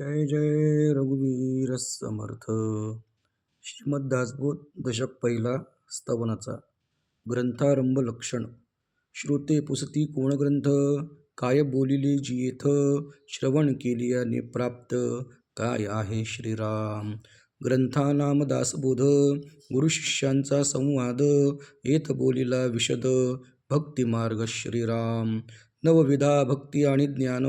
जय जय रघुवीर समर्थ. श्रीमद्दासबोध दशक पहिला स्तवनाचा ग्रंथारंभ लक्षण. श्रोते पुसती कोण ग्रंथ काय बोलिले जियेथ श्रवण केलियाने प्राप्त काय आहे श्रीराम. ग्रंथानाम दासबोध गुरुशिष्यांचा संवाद येथ बोलिला विशद भक्तिमार्ग श्रीराम. नवविधा भक्ती आणि ज्ञान.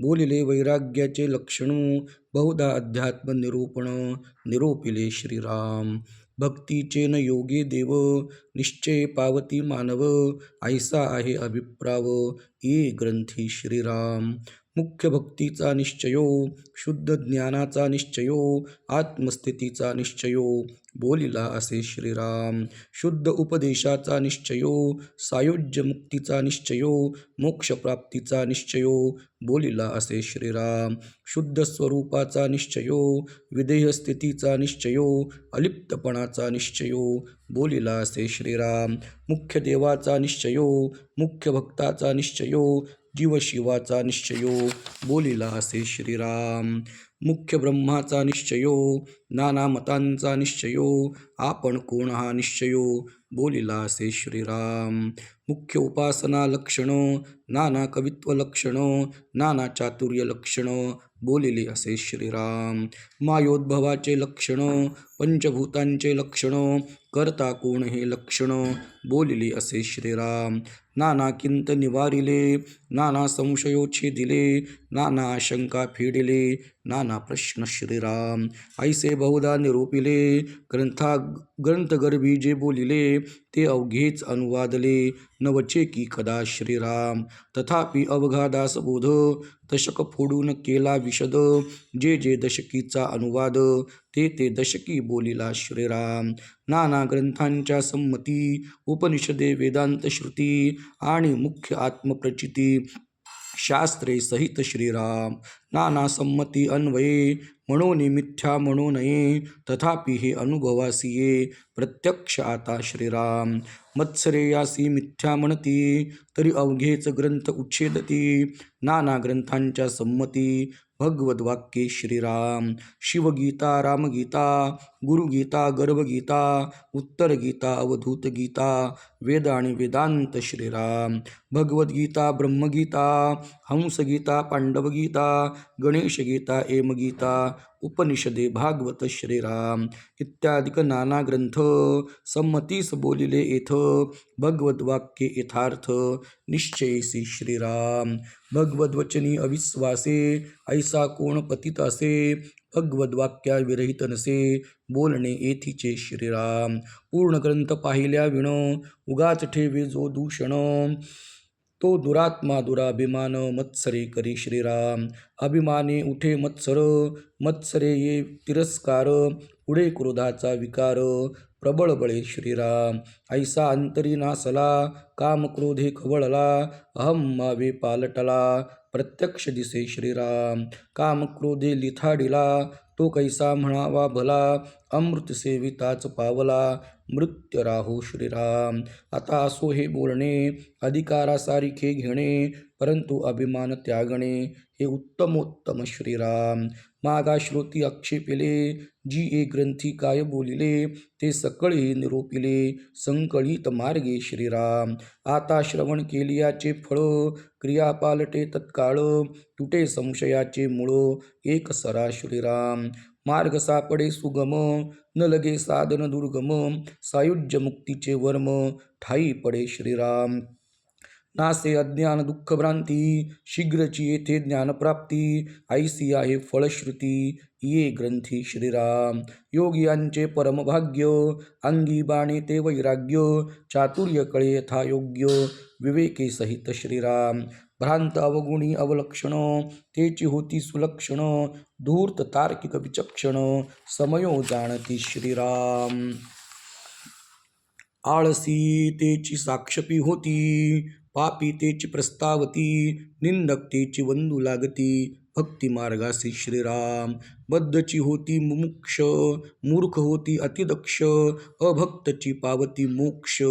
बोलिले वैराग्याचे लक्षण. बहुधा अध्यात्म निरूपण. निरोपिले श्रीराम. भक्तीचे न योगे देव. निश्चय पावती मानव. ऐसा आहे अभिप्राव. ये ग्रंथी श्रीराम. मुख्य भक्तीचा निश्चयो शुद्ध ज्ञानाचा निश्चयो आत्मस्थितीचा निश्चयो बोलिला असे श्रीराम. शुद्ध उपदेशाचा निश्चयो सायुज्य मुक्तीचा निश्चयो मोक्षप्राप्तीचा निश्चयो बोलिला असे श्रीराम. शुद्ध स्वरूपाचा निश्चयो विधेयस्थितीचा निश्चयो अलिप्तपणाचा निश्चयो बोलिला असे श्रीराम. मुख्य देवाचा निश्चयो मुख्य भक्ताचा निश्चयो जीवशिवाचा निश्चयो बोलिला असे श्रीराम. मुख्य ब्रह्माचा निश्चयो नाना मतांचा निश्चयो आपण कोण हा निश्चयो बोलिला असे श्रीराम. मुख्य उपासना लक्षण नाना कवित्व लक्षण नाना चातुर्य लक्षण बोलिले असे श्रीराम. मायोद्भवाचे लक्षण पंचभूतांचे लक्षण करता कोण हे लक्षण? बोलिले असे श्रीराम. नाना किंत निवारिले नाना संशयोच्छे दिले नाना आशंका फेडिले नाना प्रश्न श्रीराम. ऐसे बहुधा निरूपिले ग्रंथा ग्रंथगर्भी जे बोलिले ते अवघेच अनुवादले नवचे की कदा श्रीराम? तथापि अवघादास बोध दशक फोडून केला विशद जे जे दशकीचा अनुवाद ते ते दशकी बोलिला श्रीराम. नाना ग्रंथांच्या संमती उपनिषदे वेदांत श्रुती आणि मुख्य आत्मप्रचिती शास्त्रे सहित श्रीराम. नाना संमती अन्वये म्हणून मिथ्या म्हणू नये तथापि हे अनुभवासिये. प्रत्यक्ष आता श्रीराम. मत्सरेयासी मिथ्या म्हणती तरी अवघेच ग्रंथ उच्छेदती. नाना ग्रंथांच्या संमती भगवद्वाक्ये श्रीराम शिवगीता रामगीता गुरुगीता गर्भगीता उत्तरगीता अवधूतगीता वेद आणि वेदांत श्रीराम भगवद्गीता ब्रह्मगीता हंसगीता पांडवगीता गणेशगीता एमगीता उपनिषदे भागवत श्रीराम इत्यादिक नाना ग्रंथ संमतीस बोलिले येथ भगवद्वाक्ये यथार्थ निश्चयसी श्रीराम. भगवद्वचनी अविश्वासे ऐसा कोण पतित भगवद्वाक्याविरहित नसे बोलणे येथीचे श्रीराम. पूर्ण ग्रंथ पाहिल्या विण उगाच ठेवे जो दूषण. तो दुरात्मा दुराभिमान मत्सरे करी श्रीराम. अभिमाने उठे मत्सर मत्सरे ये तिरस्कार. पुढे क्रोधाचा विकार प्रबळ बळे श्रीराम. ऐसा अंतरी नासला काम क्रोधे खवळला अहम मावे पालटला. प्रत्यक्ष दिसे श्रीराम काम क्रोधे लिथाडिला तो कैसा म्हणावा भला अमृत सेविताच पावला मृत्य राहो श्रीराम. आता असो हे बोलणे अधिकारासारिखे घेणे परंतु अभिमान त्यागणे हे उत्तमोत्तम श्रीराम. मागा श्रोती आक्षेपिले जी ए ग्रंथी काय बोलिले ते सकळे निरोपिले संकळीत मार्गे श्रीराम. आता श्रवण केलियाचे फळ क्रिया पालटे तत्काळ तुटे संशयाचे मूळ एक सरा श्रीराम. मार्ग सापडे सुगम न लगे साधन दुर्गम सायुज्य मुक्तीचे वर्म ठाई पडे श्रीराम. नासे अज्ञान दुःखभ्रांती शीघ्रची येथे ज्ञानप्राप्ती ऐसी आहे फळश्रुती ये ग्रंथी श्रीराम. योगियांचे परमभाग्य अंगी बाणे ते वैराग्य चातुर्य कळे यथा योग्य विवेके सहित श्रीराम. भ्रांत अवगुणी अवलक्षण तेची होती सुलक्षण धूर्त तार्किक विचक्षण समयो जाणती श्रीराम. आळसी तेची साक्षपी होती पापितेची प्रस्तावती निंदक्तेची वंदू लागती. भक्तिमार्गासी श्रीराम बद्धची होती मुमुक्ष मूर्ख होती अतिदक्ष अभक्तची पावती मोक्ष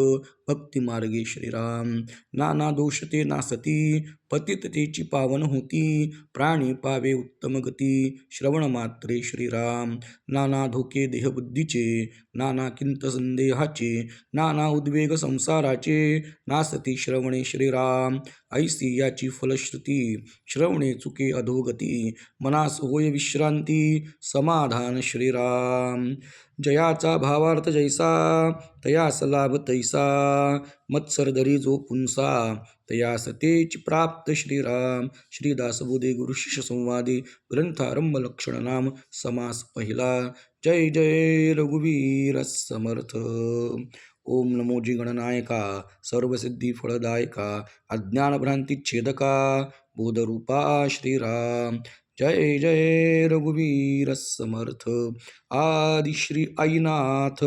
भक्तिमार्गे श्रीराम. नाना दोष ते नासती पतिततेची पावन होती प्राणी पावे उत्तम गती श्रवण मात्रे श्रीराम. नाना धोके देहबुद्धीचे नाना किंत संदेहाचे नाना उद्वेग संसाराचे नासती श्रवणे श्रीराम. ऐसी याची फलश्रुती श्रवणे चुके अधोगती मनास होय विश्रांती समाधान श्रीराम। जयाचा भावार्थ जैसा तयास लाभ तैसा। मत्सरधरी जो पुंसा तयास तेच प्राप्त श्रीराम। श्रीदास बोधे गुरु संवादी ग्रंथारंभ लक्षण नाम समास पहिला। जय जय रघुवीर समर्थ। ओम नमो जी गणनायका सर्वसिद्धी फळदायका अज्ञानभ्रांतिच्छेदका बोधरूपा श्रीराम। जय जय रघुवीर समर्थ। आदि श्री आईनाथ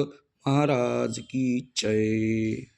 महाराज की जय।